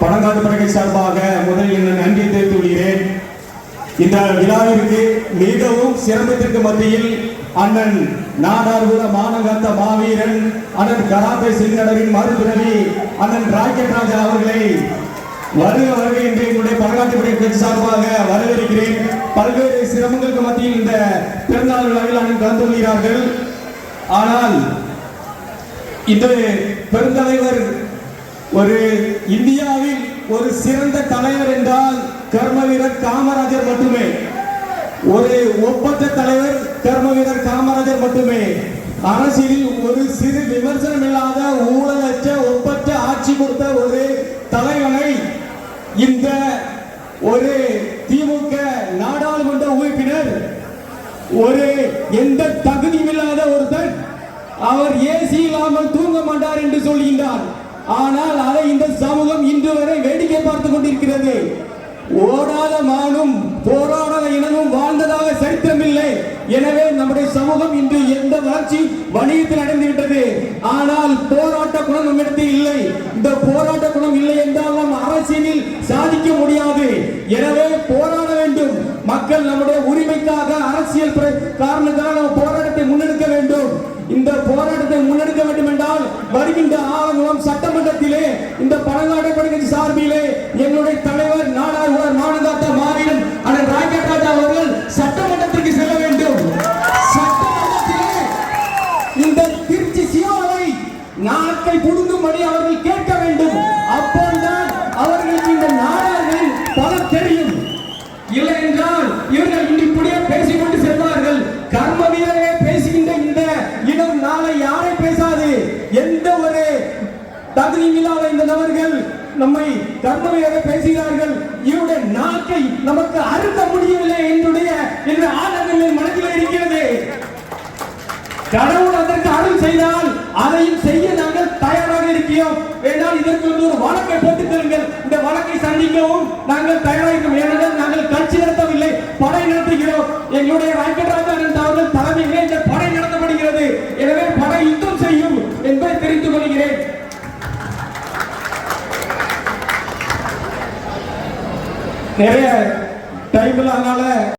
பணங்காட்டு படகை சார்பாக முதலில் என்ன நன்றி தெரிவித்துக் கொள்கிறேன். இந்த விழாவிற்கு மிகவும் சிரமத்திற்கு மத்தியில் அண்ணன் நாடார்குல மாநகர்த்த மாவீரன் அண்ணன் கராத்தே சிங்கடரின் மறுபிறவி அண்ணன் ராக்கெட் ராஜா அவர்களை வருக வருகை என்று எங்களுடைய பழங்காட்டுப்படை கட்சி சார்பாக வரவேற்கிறேன். பல்வேறு சிரமங்களுக்கு மத்தியில் இந்த பிறந்தநாள் விழாவில் அண்ணன் கலந்து கொள்கிறார்கள். ஆனால் இந்த பெருந்தலைவர் ஒரு இந்தியாவில் ஒரு சிறந்த தலைவர் என்றால் கர்ம வீரர் காமராஜர் மட்டுமே. ஒரு ஒப்பந்த தலைவர் கர்ம வீரர் காமராஜர் மட்டுமே. அரசியலில் ஒரு சிறு விமர்சனம் இல்லாத ஊழலற்ற ஒப்பற்ற ஆட்சி கொடுத்த ஒரு தலைவனை இந்த ஒரு திமுக நாடாளுமன்ற உறுப்பினர் ஒரு எந்த தகுதியும் இல்லாத ஒருத்தர் அவர் ஏசி இல்லாமல் தூங்க மாட்டார் என்று சொல்கின்றார். ஆனால் அதை இந்த சமூகம் இன்று வரை வேடிக்கை பார்த்துக் கொண்டிருக்கிறது. ஓடாத மானும் போராடாத இனமும் வாழ்ந்ததாக சரித்திரமில்லை. எனவே நம்முடைய சமூகம் இன்று எந்த வளர்ச்சி வணிகத்தில் அடைந்து விட்டது ஆனால் போராட்ட குணம் நம்மிடத்தில் இல்லை. இந்த போராட்ட குணம் இல்லை என்றால் நாம் அரசியலில் சாதிக்க முடியாது. பிர- நம்ம போராட்டத்தை முன்னெடுக்க வேண்டும். இந்த போராட்டத்தை முன்னெடுக்க வேண்டும் என்றால் வருகின்ற ஆவணம் சட்டமன்றத்திலே இந்த பழங்காடு படுகை சார்பிலே என்னுடைய தலைவர் நாடாளுமன்ற மாநகராட்சி மாவீரன் அண்ணன் ராக்கெட் ராஜா அவர்கள் சட்டமன்றத்திற்கு செல்ல வேண்டும். சட்டமன்றத்திலே இந்த திருச்சி சியோவை நாக்கை புடுங்கும்படி அவர்கள் கேட்க வேண்டும். அப்போதுதான் அவர்களுக்கு இந்த நாடார்களின் பல தெரியும். இல்லை என்றால் இவர்கள் இப்படியே எந்த ஒரு தகுதியும் இல்லாத இந்த நபர்கள் நம்மை கர்ம பேசுகிறார்கள். இவருடைய நாக்கை நமக்கு அறுக்க முடியவில்லை என்னுடைய என்று ஆனந்தங்கள் மனதில் இருக்கிறது. கடவுள் அதற்கு அருள் செய்தால் அதையும் செய்ய நாங்கள் தயாராக இருக்கிறோம். வேண்டால் இதற்கு வந்து ஒரு வழக்கை போட்டுத் தருங்கள். இந்த வழக்கை சந்திக்கவும் நாங்கள் தயாராக இருக்கிறோம் ஏனென்றால் நாங்கள் கட்சி நடத்தவில்லை. படை நடத்துகிறோம். எங்களுடைய ராக்கெட்ராஜா நிறைய டைம் அதனால